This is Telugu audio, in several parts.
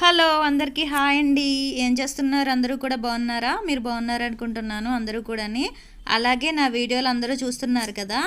హలో అందరికీ హాయ్ అండి. ఏం చేస్తున్నారు? అందరూ కూడా బాగున్నారా? మీరు బాగున్నారు అనుకుంటున్నాను అందరూ కూడాని. అలాగే నా వీడియోలు అందరూ చూస్తున్నారు కదా.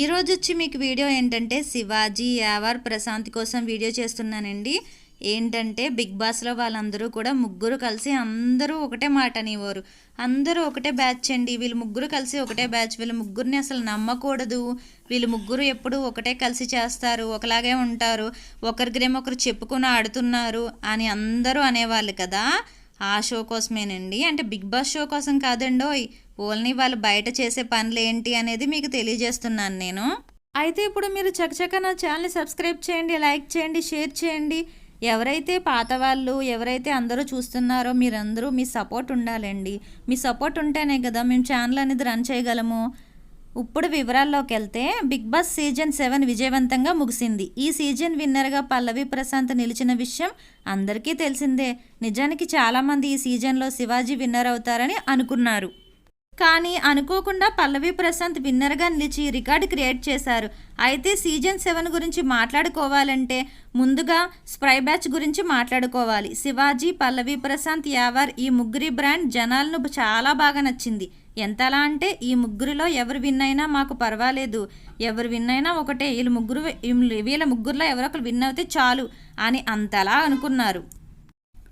ఈరోజు వచ్చి మీకు వీడియో ఏంటంటే శివాజీ యావర్ ప్రశాంత్ కోసం వీడియో చేస్తున్నానండి. ఏంటంటే బిగ్ బాస్లో వాళ్ళందరూ కూడా ముగ్గురు కలిసి అందరూ ఒకటే మాట అనేవారు. అందరూ ఒకటే బ్యాచ్ అండి. వీళ్ళు ముగ్గురు కలిసి ఒకటే బ్యాచ్. వీళ్ళు ముగ్గురిని అసలు నమ్మకూడదు. వీళ్ళు ముగ్గురు ఎప్పుడు ఒకటే కలిసి చేస్తారు. ఒకలాగే ఉంటారు. ఒకరికిరేమో ఒకరు చెప్పుకుని ఆడుతున్నారు అని అందరూ అనేవాళ్ళు కదా. ఆ షో కోసమేనండి. అంటే బిగ్ బాస్ షో కోసం కాదండోయ్ ఓన్లీ వాళ్ళు బయట చేసే పనులు ఏంటి అనేది మీకు తెలియజేస్తున్నాను నేను. అయితే ఇప్పుడు మీరు చకచక నా ఛానల్ని సబ్స్క్రైబ్ చేయండి లైక్ చేయండి షేర్ చేయండి. ఎవరైతే పాత వాళ్ళు ఎవరైతే అందరూ చూస్తున్నారో మీరందరూ మీ సపోర్ట్ ఉండాలండి. మీ సపోర్ట్ ఉంటేనే కదా మేము ఛానల్ అనేది రన్ చేయగలము. ఇప్పుడు వివరాల్లోకి వెళ్తే బిగ్ బాస్ సీజన్ సెవెన్ విజయవంతంగా ముగిసింది. ఈ సీజన్ విన్నర్గా పల్లవి ప్రశాంత్ నిలిచిన విషయం అందరికీ తెలిసిందే. నిజానికి చాలామంది ఈ సీజన్లో శివాజీ విన్నర్ అవుతారని అనుకున్నారు. కానీ అనుకోకుండా పల్లవి ప్రశాంత్ విన్నర్గా నిలిచి రికార్డు క్రియేట్ చేశారు. అయితే సీజన్ సెవెన్ గురించి మాట్లాడుకోవాలంటే ముందుగా స్ప్రై బ్యాచ్ గురించి మాట్లాడుకోవాలి. శివాజీ పల్లవి ప్రశాంత్ యావర్ ఈ ముగ్గురి బ్రాండ్ జనాలను చాలా బాగా నచ్చింది. ఎంతలా అంటే ఈ ముగ్గురిలో ఎవరు విన్ అయినా మాకు పర్వాలేదు. ఎవరు విన్ అయినా ఒకటే వీళ్ళు ముగ్గురు వీళ్ళ ముగ్గురులో ఒకరు విన్ అయితే చాలు అని అంతలా అనుకున్నారు.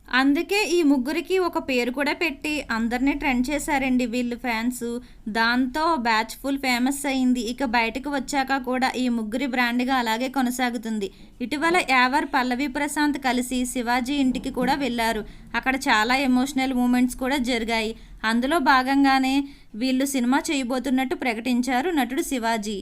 అందుకే ఈ ముగ్గురికి ఒక పేరు కూడా పెట్టి అందరినీ ట్రెండ్ చేశారండి వీళ్ళు ఫ్యాన్స్. దాంతో బ్యాచ్ ఫుల్ ఫేమస్ అయింది. ఇక బయటకు వచ్చాక కూడా ఈ ముగ్గురి బ్రాండ్గా అలాగే కొనసాగుతుంది. ఇటీవల యావర్ పల్లవి ప్రశాంత్ కలిసి శివాజీ ఇంటికి కూడా వెళ్ళారు. అక్కడ చాలా ఎమోషనల్ మూమెంట్స్ కూడా జరిగాయి. అందులో భాగంగానే వీళ్ళు సినిమా చేయబోతున్నట్టు ప్రకటించారు నటుడు శివాజీ.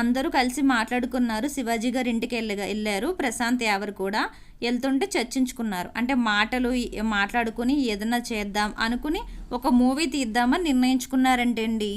అందరూ కలిసి మాట్లాడుకున్నారు. శివాజీ గారి ఇంటికి వెళ్ళగా వెళ్ళారు ప్రశాంత్ యావర్ కూడా. వెళ్తుంటే చర్చించుకున్నారు. అంటే మాటలు మాట్లాడుకుని ఏదైనా చేద్దాం అనుకుని ఒక మూవీ తీద్దామని నిర్ణయించుకున్నారంటండి.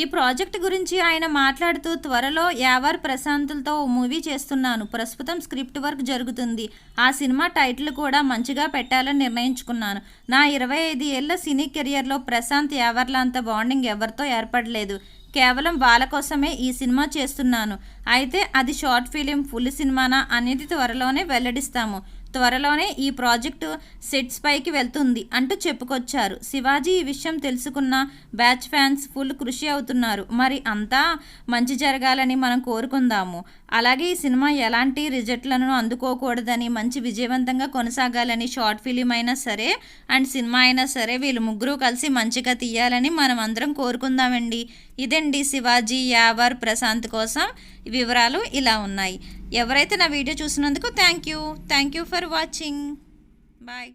ఈ ప్రాజెక్ట్ గురించి ఆయన మాట్లాడుతూ త్వరలో యావర్ ప్రశాంతులతో ఓ మూవీ చేస్తున్నాను. ప్రస్తుతం స్క్రిప్ట్ వర్క్ జరుగుతుంది. ఆ సినిమా టైటిల్ కూడా మంచిగా పెట్టాలని నిర్ణయించుకున్నాను. నా ఇరవై ఐదు ఏళ్ళ సినీ కెరియర్లో ప్రశాంత్ యావర్ల అంత బాండింగ్ ఎవరితో ఏర్పడలేదు. కేవలం వాళ్ళ కోసమే ఈ సినిమా చేస్తున్నాను. అయితే అది షార్ట్ ఫిలిం ఫుల్ సినిమానా అనేది త్వరలోనే వెల్లడిస్తాము. త్వరలోనే ఈ ప్రాజెక్టు సెట్స్ పైకి వెళ్తుంది అంటూ చెప్పుకొచ్చారు. శివాజీ ఈ విషయం తెలుసుకున్న బ్యాచ్ ఫ్యాన్స్ ఫుల్ కృషి అవుతున్నారు. మరి అంతా మంచి జరగాలని మనం కోరుకుందాము. అలాగే ఈ సినిమా ఎలాంటి రిజల్ట్లను అందుకోకూడదని మంచి విజయవంతంగా కొనసాగాలని షార్ట్ ఫిలిం అయినా సరే అండ్ సినిమా అయినా సరే వీళ్ళు ముగ్గురు కలిసి మంచిగా తీయాలని మనం అందరం కోరుకుందామండి. ఇదండి శివాజీ యావర్ ప్రశాంత్ కోసం వివరాలు ఇలా ఉన్నాయి. ఎవరైతే నా వీడియో చూసినందుకు thank you thank you for watching. Bye.